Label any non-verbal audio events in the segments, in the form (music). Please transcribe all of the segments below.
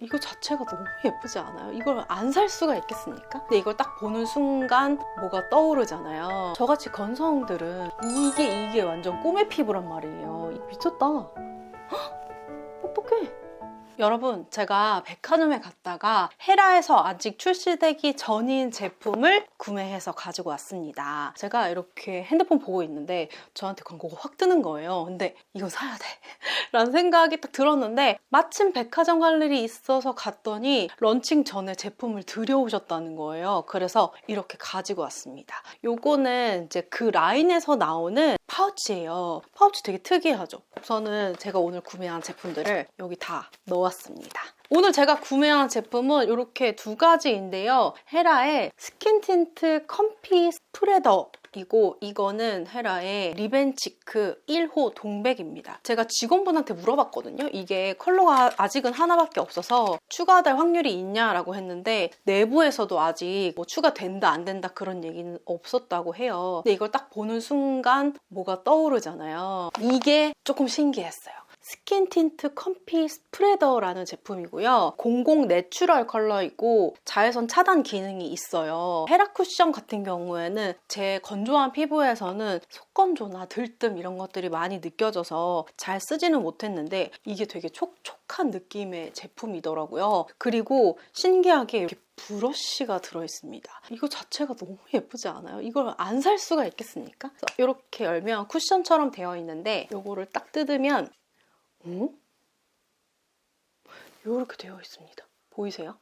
이거 자체가 너무 예쁘지 않아요? 이걸 안 살 수가 있겠습니까? 근데 이걸 딱 보는 순간 뭐가 떠오르잖아요. 저같이 건성들은 이게 이게 완전 꿈의 피부란 말이에요. 미쳤다. 여러분, 제가 백화점에 갔다가 헤라에서 아직 출시되기 전인 제품을 구매해서 가지고 왔습니다. 제가 이렇게 핸드폰 보고 있는데 저한테 광고가 확 뜨는 거예요. 근데 이거 사야 돼. (laughs) 라는 생각이 딱 들었는데 마침 백화점 갈 일이 있어서 갔더니 런칭 전에 제품을 들여오셨다는 거예요. 그래서 이렇게 가지고 왔습니다. 요거는 이제 그 라인에서 나오는 파우치예요. 파우치 되게 특이하죠? 우선은 제가 오늘 구매한 제품들을 여기 다 넣었습니다. 오늘 제가 구매한 제품은 이렇게 두 가지인데요. 헤라의 스킨 틴트 컴피 스프레더 이고 이거는 헤라의 리벤치크 1호 동백입니다. 제가 직원분한테 물어봤거든요. 이게 컬러가 아직은 하나밖에 없어서 추가될 확률이 있냐라고 했는데 내부에서도 아직 뭐 추가된다 안 된다 그런 얘기는 없었다고 해요. 근데 이걸 딱 보는 순간 뭐가 떠오르잖아요. 이게 조금 신기했어요. 스킨 틴트 컴피 스프레더라는 제품이고요. 00 내추럴 컬러이고 자외선 차단 기능이 있어요. 헤라 쿠션 같은 경우에는 제 건조한 피부에서는 속건조나 들뜸 이런 것들이 많이 느껴져서 잘 쓰지는 못했는데 이게 되게 촉촉한 느낌의 제품이더라고요. 그리고 신기하게 이렇게 브러쉬가 들어있습니다. 이거 자체가 너무 예쁘지 않아요? 이걸 안 살 수가 있겠습니까? 이렇게 열면 쿠션처럼 되어 있는데 이거를 딱 뜯으면 어? 이렇게 되어 있습니다. 보이세요?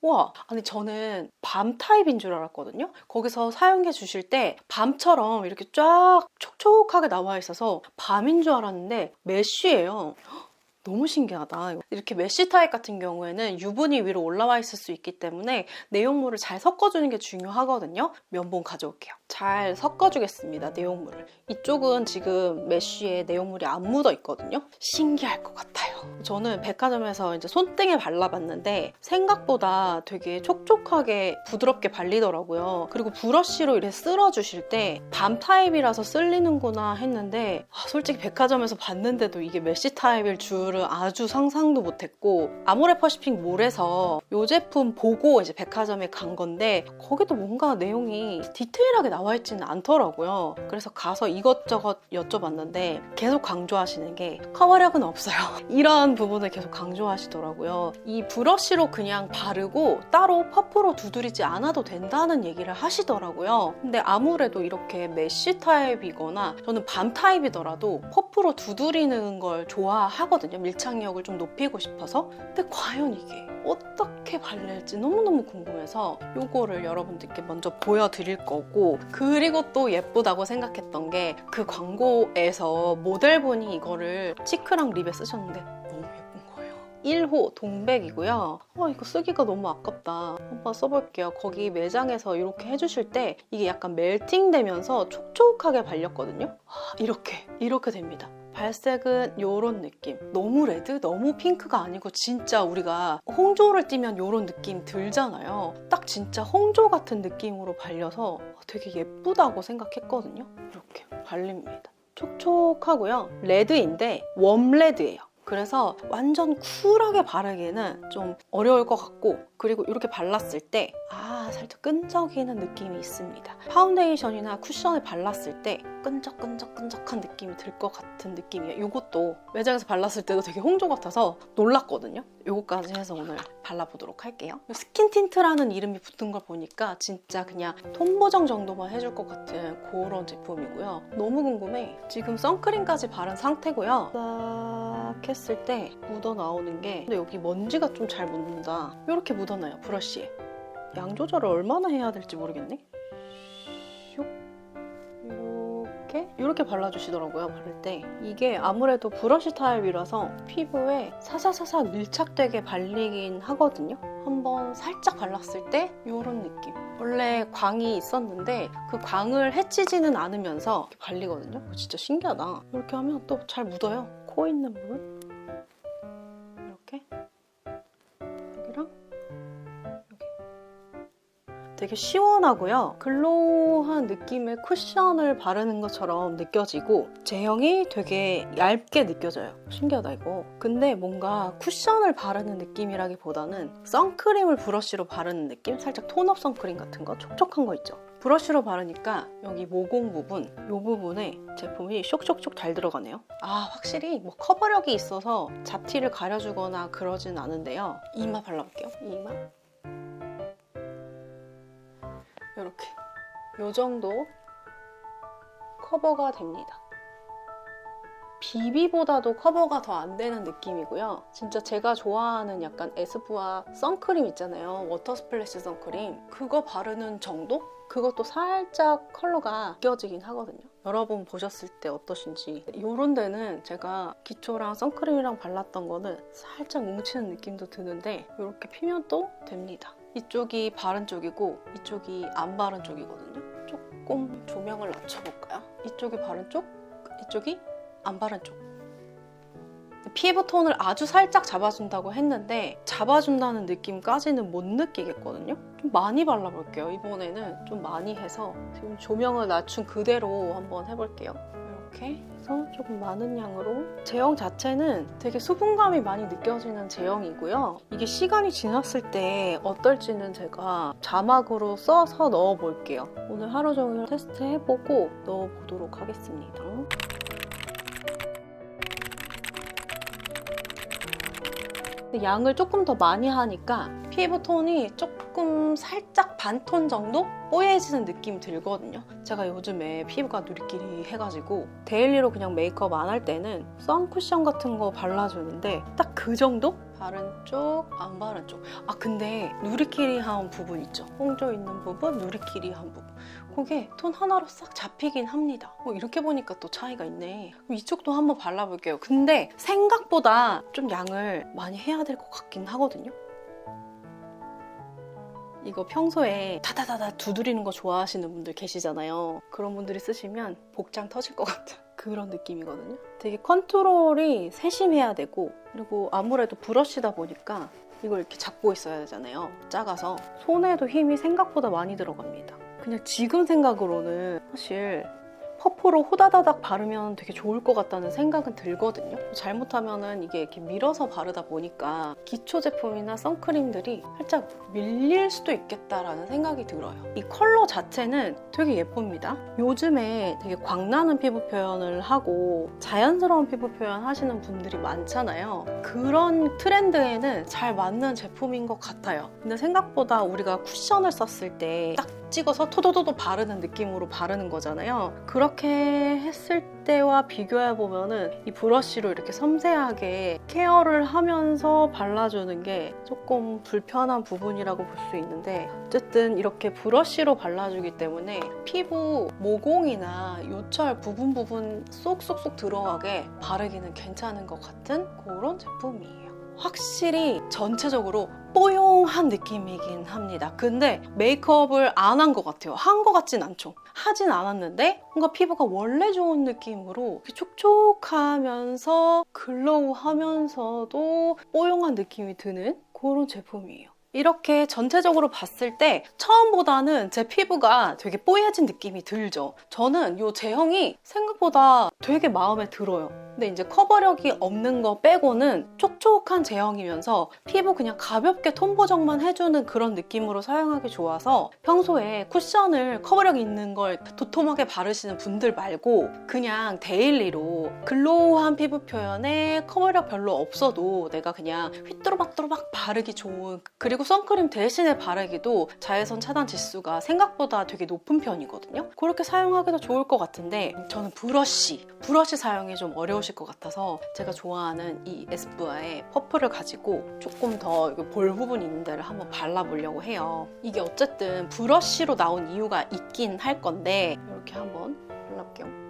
와, 아니 저는 밤 타입인 줄 알았거든요. 거기서 사용해 주실 때 밤처럼 이렇게 쫙 촉촉하게 나와 있어서 밤인 줄 알았는데 메쉬예요. 헉, (gasps) 너무 신기하다. 이렇게 메쉬 타입 같은 경우에는 유분이 위로 올라와 있을 수 있기 때문에 내용물을 잘 섞어주는 게 중요하거든요. 면봉 가져올게요. 잘 섞어주겠습니다. 내용물을. 이쪽은 지금 메쉬에 내용물이 안 묻어 있거든요. 신기할 것 같아요. 저는 백화점에서 이제 손등에 발라봤는데 생각보다 되게 촉촉하게 부드럽게 발리더라고요. 그리고 브러쉬로 이렇게 쓸어주실 때 밤 타입이라서 쓸리는구나 했는데 아, 솔직히 백화점에서 봤는데도 이게 메쉬 타입일 줄은 아주 상상도 못했고 아모레 퍼시픽 몰에서 이 제품 보고 이제 백화점에 간 건데 거기도 뭔가 내용이 디테일하게 나와 있지는 않더라고요. 그래서 가서 이것저것 여쭤봤는데 계속 강조하시는 게 커버력은 없어요. (laughs) 이런 부분을 계속 강조하시더라고요. 이 브러쉬로 그냥 바르고 따로 퍼프로 두드리지 않아도 된다는 얘기를 하시더라고요. 근데 아무래도 이렇게 메쉬 타입이거나 저는 밤 타입이더라도 퍼프로 두드리는 걸 좋아하거든요. 밀착력을 좀 높이고 싶어서. 근데 과연 이게 어떻게 발릴지 너무너무 궁금해서 이거를 여러분들께 먼저 보여드릴 거고 그리고 또 예쁘다고 생각했던 게 그 광고에서 모델분이 이거를 치크랑 립에 쓰셨는데 너무 예쁜 거예요. 1호 동백이고요. 어, 이거 쓰기가 너무 아깝다. 한번 써볼게요. 거기 매장에서 이렇게 해주실 때 이게 약간 멜팅 되면서 촉촉하게 발렸거든요. 아, 이렇게, 이렇게 됩니다. 발색은 이런 느낌. 너무 레드, 너무 핑크가 아니고 진짜 우리가 홍조를 띠면 이런 느낌 들잖아요. 딱 진짜 홍조 같은 느낌으로 발려서 되게 예쁘다고 생각했거든요. 이렇게 발립니다. 촉촉하고요. 레드인데 웜레드예요. 그래서 완전 쿨하게 바르기는 좀 어려울 것 같고 그리고 이렇게 발랐을 때 아, 살짝 끈적이는 느낌이 있습니다. 파운데이션이나 쿠션을 발랐을 때 끈적끈적끈적한 느낌이 들 것 같은 느낌이에요. 이것도 매장에서 발랐을 때도 되게 홍조 같아서 놀랐거든요. 이거까지 해서 오늘 발라보도록 할게요. 스킨 틴트라는 이름이 붙은 걸 보니까 진짜 그냥 톤 보정 정도만 해줄 것 같은 그런 제품이고요. 너무 궁금해. 지금 선크림까지 바른 상태고요. 싹 했을 때 묻어 나오는 게 근데 여기 먼지가 좀 잘 묻는다. 이렇게 묻어나요 브러쉬에. 양 조절을 얼마나 해야 될지 모르겠네. 이렇게? 이렇게 발라주시더라고요 바를 때. 이게 아무래도 브러쉬 타입이라서 피부에 사사사사 밀착되게 발리긴 하거든요. 한번 살짝 발랐을 때 이런 느낌. 원래 광이 있었는데 그 광을 해치지는 않으면서 발리거든요. 진짜 신기하다. 이렇게 하면 또 잘 묻어요. 코 있는 부분 되게 시원하고요. 글로우한 느낌의 쿠션을 바르는 것처럼 느껴지고 제형이 되게 얇게 느껴져요. 신기하다 이거. 근데 뭔가 쿠션을 바르는 느낌이라기보다는 선크림을 브러쉬로 바르는 느낌? 살짝 톤업 선크림 같은 거 촉촉한 거 있죠. 브러쉬로 바르니까 여기 모공 부분, 이 부분에 제품이 쇽쇽쇽 잘 들어가네요. 아 확실히 뭐 커버력이 있어서 잡티를 가려주거나 그러진 않은데요. 이마 발라볼게요. 이마. 이렇게 이 정도 커버가 됩니다. 비비보다도 커버가 더 안 되는 느낌이고요. 진짜 제가 좋아하는 약간 에스쁘아 선크림 있잖아요. 워터 스플래시 선크림. 그거 바르는 정도? 그것도 살짝 컬러가 느껴지긴 하거든요. 여러분 보셨을 때 어떠신지. 이런 데는 제가 기초랑 선크림이랑 발랐던 거는 살짝 뭉치는 느낌도 드는데 이렇게 피면 또 됩니다. 이쪽이 바른 쪽이고 이쪽이 안 바른 쪽이거든요. 조금 조명을 낮춰볼까요? 이쪽이 바른 쪽, 이쪽이 안 바른 쪽. 피부 톤을 아주 살짝 잡아준다고 했는데 잡아준다는 느낌까지는 못 느끼겠거든요. 좀 많이 발라볼게요. 이번에는 좀 많이 해서 지금 조명을 낮춘 그대로 한번 해볼게요. 이렇게 해서 조금 많은 양으로 제형 자체는 되게 수분감이 많이 느껴지는 제형이고요. 이게 시간이 지났을 때 어떨지는 제가 자막으로 써서 넣어볼게요. 오늘 하루 종일 테스트 해보고 넣어보도록 하겠습니다. 양을 조금 더 많이 하니까 피부 톤이 조금 살짝 반톤 정도 뽀얘지는 느낌이 들거든요. 제가 요즘에 피부가 누리끼리 해가지고 데일리로 그냥 메이크업 안 할 때는 선쿠션 같은 거 발라주는데 딱 그 정도? 바른 쪽, 안 바른 쪽. 아 근데 누리끼리한 부분 있죠. 홍조 있는 부분, 누리끼리한 부분. 그게 톤 하나로 싹 잡히긴 합니다. 어, 이렇게 보니까 또 차이가 있네. 이쪽도 한번 발라볼게요. 근데 생각보다 좀 양을 많이 해야 될 것 같긴 하거든요. 이거 평소에 다다다다 두드리는 거 좋아하시는 분들 계시잖아요. 그런 분들이 쓰시면 복장 터질 것 같은 (laughs) 그런 느낌이거든요. 되게 컨트롤이 세심해야 되고 그리고 아무래도 브러쉬다 보니까 이걸 이렇게 잡고 있어야 되잖아요. 작아서 손에도 힘이 생각보다 많이 들어갑니다. 그냥 지금 생각으로는 사실 퍼프로 호다다닥 바르면 되게 좋을 것 같다는 생각은 들거든요. 잘못하면은 이게 이렇게 밀어서 바르다 보니까 기초 제품이나 선크림들이 살짝 밀릴 수도 있겠다라는 생각이 들어요. 이 컬러 자체는 되게 예쁩니다. 요즘에 되게 광나는 피부 표현을 하고 자연스러운 피부 표현 하시는 분들이 많잖아요. 그런 트렌드에는 잘 맞는 제품인 것 같아요. 근데 생각보다 우리가 쿠션을 썼을 때 딱 찍어서 토도도도 바르는 느낌으로 바르는 거잖아요. 그렇게 했을 때와 비교해 보면은 이 브러쉬로 이렇게 섬세하게 케어를 하면서 발라주는 게 조금 불편한 부분이라고 볼 수 있는데 어쨌든 이렇게 브러쉬로 발라주기 때문에 피부 모공이나 요철 부분 부분 쏙쏙쏙 들어가게 바르기는 괜찮은 것 같은 그런 제품이에요. 확실히 전체적으로 뽀용한 느낌이긴 합니다. 근데 메이크업을 안 한 것 같아요. 한 것 같진 않죠. 하진 않았는데 뭔가 피부가 원래 좋은 느낌으로 촉촉하면서 글로우하면서도 뽀용한 느낌이 드는 그런 제품이에요. 이렇게 전체적으로 봤을 때 처음보다는 제 피부가 되게 뽀얘진 느낌이 들죠. 저는 이 제형이 생각보다 되게 마음에 들어요. 근데 이제 커버력이 없는 거 빼고는 촉촉한 제형이면서 피부 그냥 가볍게 톤 보정만 해주는 그런 느낌으로 사용하기 좋아서 평소에 쿠션을 커버력 있는 걸 도톰하게 바르시는 분들 말고 그냥 데일리로 글로우한 피부 표현에 커버력 별로 없어도 내가 그냥 휘뚜루마뚜루막 바르기 좋은 그리고 선크림 대신에 바르기도 자외선 차단 지수가 생각보다 되게 높은 편이거든요. 그렇게 사용하기도 좋을 것 같은데 저는 브러쉬, 브러쉬 사용이 좀 어려우실 것 같아서 제가 좋아하는 이 에스쁘아의 퍼플을 가지고 조금 더 볼 부분 있는 데를 한번 발라보려고 해요. 이게 어쨌든 브러쉬로 나온 이유가 있긴 할 건데 이렇게 한번 발라볼게요.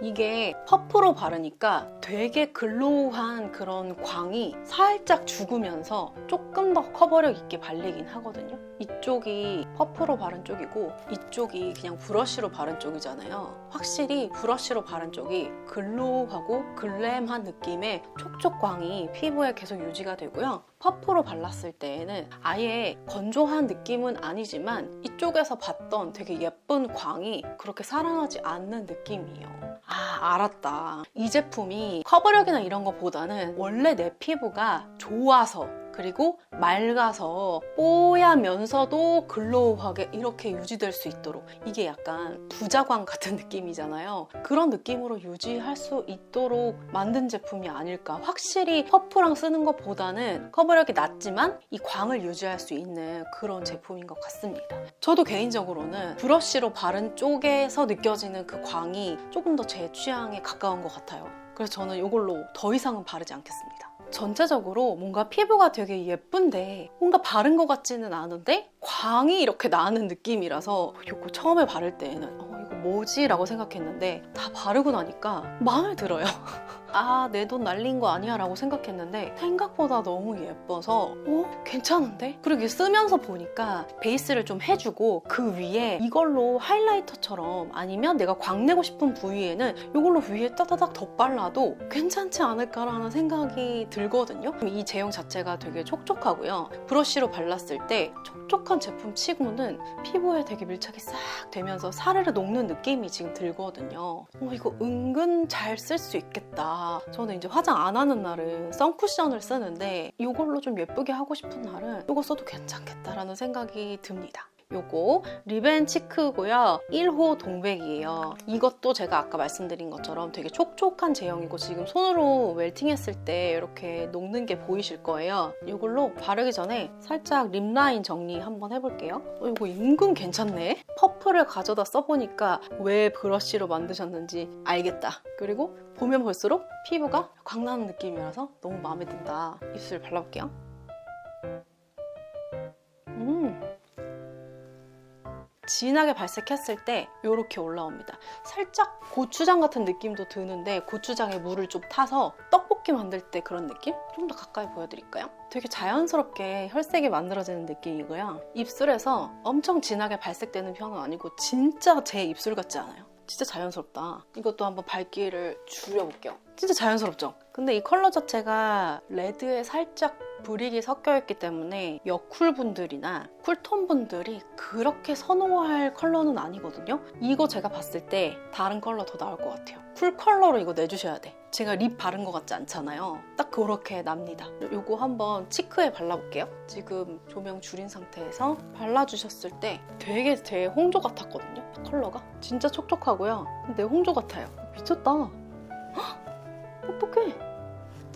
이게 퍼프로 바르니까 되게 글로우한 그런 광이 살짝 죽으면서 조금 더 커버력 있게 발리긴 하거든요. 이쪽이 퍼프로 바른 쪽이고 이쪽이 그냥 브러쉬로 바른 쪽이잖아요. 확실히 브러쉬로 바른 쪽이 글로우하고 글램한 느낌의 촉촉광이 피부에 계속 유지가 되고요. 퍼프로 발랐을 때에는 아예 건조한 느낌은 아니지만 이쪽에서 봤던 되게 예쁜 광이 그렇게 살아나지 않는 느낌이에요. 아, 알았다. 이 제품이 커버력이나 이런 것보다는 원래 내 피부가 좋아서 그리고 맑아서 뽀야면서도 글로우하게 이렇게 유지될 수 있도록 이게 약간 부자광 같은 느낌이잖아요. 그런 느낌으로 유지할 수 있도록 만든 제품이 아닐까. 확실히 퍼프랑 쓰는 것보다는 커버력이 낮지만 이 광을 유지할 수 있는 그런 제품인 것 같습니다. 저도 개인적으로는 브러쉬로 바른 쪽에서 느껴지는 그 광이 조금 더 제 취향에 가까운 것 같아요. 그래서 저는 이걸로 더 이상은 바르지 않겠습니다. 전체적으로 뭔가 피부가 되게 예쁜데 뭔가 바른 것 같지는 않은데 광이 이렇게 나는 느낌이라서 이거 처음에 바를 때에는 어, 이거 뭐지? 라고 생각했는데 다 바르고 나니까 마음에 들어요. (laughs) 아, 내 돈 날린 거 아니야 라고 생각했는데 생각보다 너무 예뻐서 어? 괜찮은데? 그리고 쓰면서 보니까 베이스를 좀 해주고 그 위에 이걸로 하이라이터처럼 아니면 내가 광 내고 싶은 부위에는 이걸로 위에 따다닥 덧발라도 괜찮지 않을까라는 생각이 들거든요. 이 제형 자체가 되게 촉촉하고요. 브러쉬로 발랐을 때 촉촉한 제품 치고는 피부에 되게 밀착이 싹 되면서 사르르 녹는 느낌이 지금 들거든요. 어, 이거 은근 잘 쓸 수 있겠다. 저는 이제 화장 안 하는 날은 선쿠션을 쓰는데 이걸로 좀 예쁘게 하고 싶은 날은 이거 써도 괜찮겠다라는 생각이 듭니다. 요거 리벤 치크고요. 1호 동백이에요. 이것도 제가 아까 말씀드린 것처럼 되게 촉촉한 제형이고 지금 손으로 웰팅했을 때 이렇게 녹는 게 보이실 거예요. 이걸로 바르기 전에 살짝 립 라인 정리 한번 해볼게요. 어, 이거 은근 괜찮네. 퍼플을 가져다 써보니까 왜 브러쉬로 만드셨는지 알겠다. 그리고 보면 볼수록 피부가 광나는 느낌이라서 너무 마음에 든다. 입술 발라볼게요. 음. 진하게 발색했을 때 이렇게 올라옵니다. 살짝 고추장 같은 느낌도 드는데 고추장에 물을 좀 타서 떡볶이 만들 때 그런 느낌? 좀 더 가까이 보여드릴까요? 되게 자연스럽게 혈색이 만들어지는 느낌이고요. 입술에서 엄청 진하게 발색되는 편은 아니고 진짜 제 입술 같지 않아요? 진짜 자연스럽다. 이것도 한번 밝기를 줄여볼게요. 진짜 자연스럽죠? 근데 이 컬러 자체가 레드에 살짝 브릭이 섞여 있기 때문에 여쿨 분들이나 쿨톤 분들이 그렇게 선호할 컬러는 아니거든요. 이거 제가 봤을 때 다른 컬러 더 나올 것 같아요. 쿨 컬러로 이거 내주셔야 돼. 제가 립 바른 것 같지 않잖아요. 딱 그렇게 납니다. 요거 한번 치크에 발라볼게요. 지금 조명 줄인 상태에서 발라주셨을 때 되게 제 홍조 같았거든요. 컬러가. 진짜 촉촉하고요. 내 홍조 같아요. 미쳤다. 헉! 어떡해.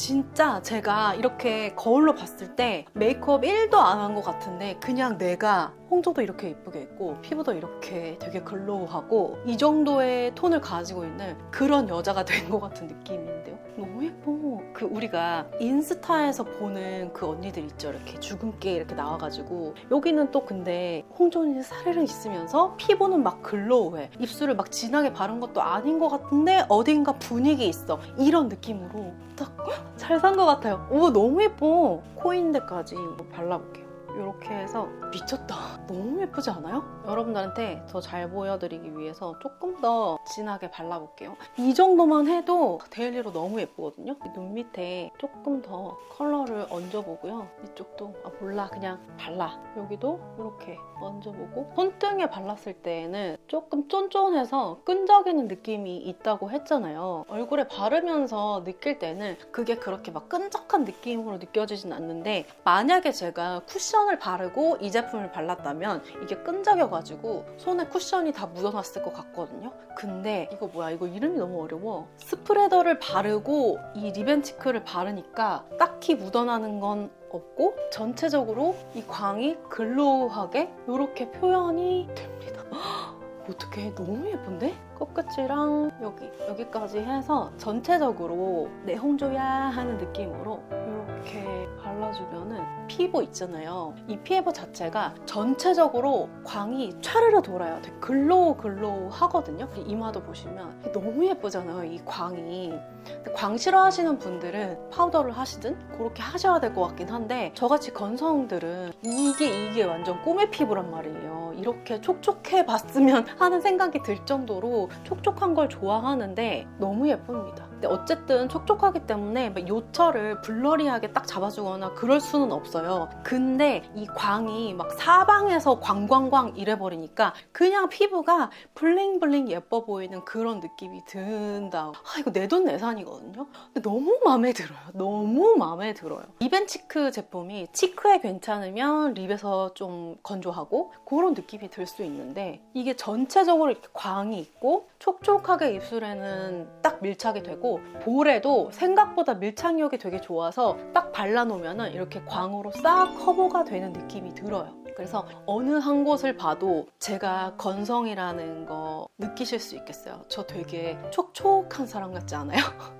진짜 제가 이렇게 거울로 봤을 때 메이크업 1도 안 한 것 같은데 그냥 내가 홍조도 이렇게 예쁘게 있고 피부도 이렇게 되게 글로우하고 이 정도의 톤을 가지고 있는 그런 여자가 된 것 같은 느낌인데요. 너무 예뻐. 그 우리가 인스타에서 보는 그 언니들 있죠. 이렇게 주근깨 이렇게 나와가지고 여기는 또 근데 홍조는 사르르 있으면서 피부는 막 글로우해. 입술을 막 진하게 바른 것도 아닌 것 같은데 어딘가 분위기 있어. 이런 느낌으로 딱 잘 산 것 같아요. 오 너무 예뻐. 코인데까지 발라볼게요. 이렇게 해서 미쳤다. (laughs) 너무 예쁘지 않아요? 여러분들한테 더 잘 보여드리기 위해서 조금 더 진하게 발라볼게요. 이 정도만 해도 데일리로 너무 예쁘거든요. 이눈 밑에 조금 더 컬러를 얹어보고요. 이쪽도 아 몰라 그냥 발라. 여기도 이렇게 얹어보고 손등에 발랐을 때에는 조금 쫀쫀해서 끈적이는 느낌이 있다고 했잖아요. 얼굴에 바르면서 느낄 때는 그게 그렇게 막 끈적한 느낌으로 느껴지진 않는데 만약에 제가 쿠션을 바르고 이 제품을 발랐다면 이게 끈적여가지고 손에 쿠션이 다 묻어났을 것 같거든요. 근데 이거 뭐야? 이거 이름이 너무 어려워. 스프레더를 바르고 이 리벤치크를 바르니까 딱히 묻어나는 건 없고 전체적으로 이 광이 글로우하게 이렇게 표현이 됩니다. (gasps) 어떻게 너무 예쁜데? 코끝이랑 여기 여기까지 해서 전체적으로 내 홍조야 하는 느낌으로 발라주면은 피부 있잖아요. 이 피부 자체가 전체적으로 광이 촤르르 돌아요. 되게 글로우 글로우 하거든요. 이마도 보시면 너무 예쁘잖아요. 이 광이. 광 싫어하시는 분들은 파우더를 하시든 그렇게 하셔야 될 것 같긴 한데 저같이 건성들은 이게 이게 완전 꿈의 피부란 말이에요. 이렇게 촉촉해 봤으면 (laughs) 하는 생각이 들 정도로 촉촉한 걸 좋아하는데 너무 예쁩니다. 근데 어쨌든 촉촉하기 때문에 막 요철을 블러리하게 딱 잡아주거나 그럴 수는 없어요. 근데 이 광이 막 사방에서 광광광 이래버리니까 그냥 피부가 블링블링 예뻐 보이는 그런 느낌이 든다. 아, 이거 내 돈 내산이거든요? 근데 너무 마음에 들어요. 너무 마음에 들어요. 리벤치크 제품이 치크에 괜찮으면 립에서 좀 건조하고 그런 느낌 이 들 수 있는데 이게 전체적으로 이렇게 광이 있고 촉촉하게 입술에는 딱 밀착이 되고 볼에도 생각보다 밀착력이 되게 좋아서 딱 발라놓으면 이렇게 광으로 싹 커버가 되는 느낌이 들어요. 그래서 어느 한 곳을 봐도 제가 건성이라는 거 느끼실 수 있겠어요. 저 되게 촉촉한 사람 같지 않아요? (laughs)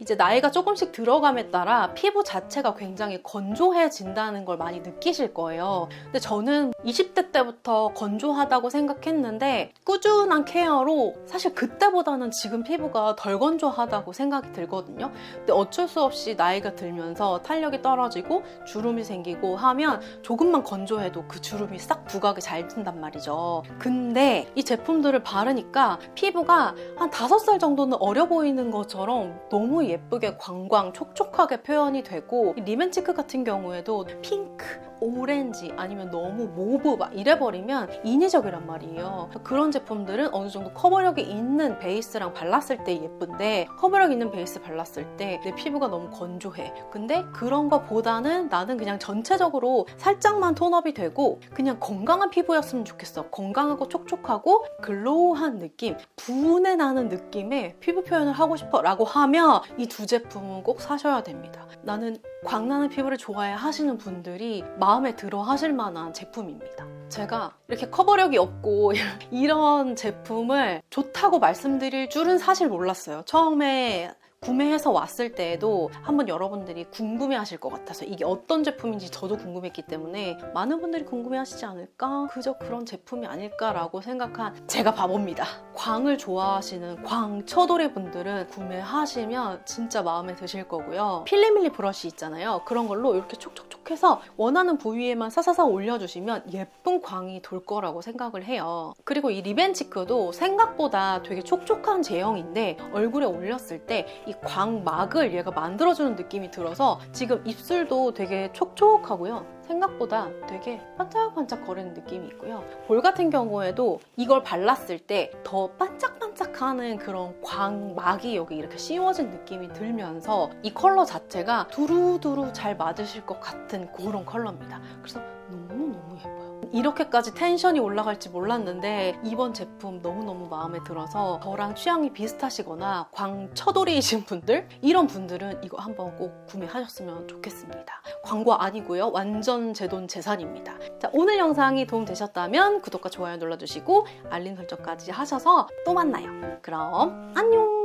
이제 나이가 조금씩 들어감에 따라 피부 자체가 굉장히 건조해진다는 걸 많이 느끼실 거예요. 근데 저는 20대 때부터 건조하다고 생각했는데 꾸준한 케어로 사실 그때보다는 지금 피부가 덜 건조하다고 생각이 들거든요. 근데 어쩔 수 없이 나이가 들면서 탄력이 떨어지고 주름이 생기고 하면 조금만 건조해도 그 주름이 싹 부각이 잘 든단 말이죠. 근데 이 제품들을 바르니까 피부가 한 5살 정도는 어려 보이는 것처럼 너무 예쁘게 광광 촉촉하게 표현이 되고 이 리멘치크 같은 경우에도 핑크, 오렌지 아니면 너무 모브 막 이래버리면 인위적이란 말이에요. 그런 제품들은 어느 정도 커버력이 있는 베이스랑 발랐을 때 예쁜데 커버력 있는 베이스 발랐을 때 내 피부가 너무 건조해. 근데 그런 거보다는 나는 그냥 전체적으로 살짝만 톤업이 되고 그냥 건강한 피부였으면 좋겠어. 건강하고 촉촉하고 글로우한 느낌, 분해 나는 느낌의 피부 표현을 하고 싶어 라고 하면 이 두 제품은 꼭 사셔야 됩니다. 나는 광나는 피부를 좋아해 하시는 분들이 마음에 들어 하실 만한 제품입니다. 제가 이렇게 커버력이 없고 (laughs) 이런 제품을 좋다고 말씀드릴 줄은 사실 몰랐어요. 처음에 구매해서 왔을 때에도 한번 여러분들이 궁금해 하실 것 같아서 이게 어떤 제품인지 저도 궁금했기 때문에 많은 분들이 궁금해 하시지 않을까? 그저 그런 제품이 아닐까라고 생각한 제가 바보입니다. 광을 좋아하시는 광처돌이 분들은 구매하시면 진짜 마음에 드실 거고요. 필리밀리 브러쉬 있잖아요. 그런 걸로 이렇게 촉촉촉 해서 원하는 부위에만 사사사 올려주시면 예쁜 광이 돌 거라고 생각을 해요. 그리고 이 리벤치크도 생각보다 되게 촉촉한 제형인데 얼굴에 올렸을 때이 광막을 얘가 만들어주는 느낌이 들어서 지금 입술도 되게 촉촉하고요. 생각보다 되게 반짝반짝 거리는 느낌이 있고요. 볼 같은 경우에도 이걸 발랐을 때 더 반짝반짝하는 그런 광막이 여기 이렇게 씌워진 느낌이 들면서 이 컬러 자체가 두루두루 잘 맞으실 것 같은 그런 컬러입니다. 그래서 너무너무 예뻐요. 이렇게까지 텐션이 올라갈지 몰랐는데 이번 제품 너무너무 마음에 들어서 저랑 취향이 비슷하시거나 광처돌이이신 분들 이런 분들은 이거 한번 꼭 구매하셨으면 좋겠습니다. 광고 아니고요. 완전 제 돈 재산입니다. 자, 오늘 영상이 도움되셨다면 구독과 좋아요 눌러주시고 알림 설정까지 하셔서 또 만나요. 그럼 안녕!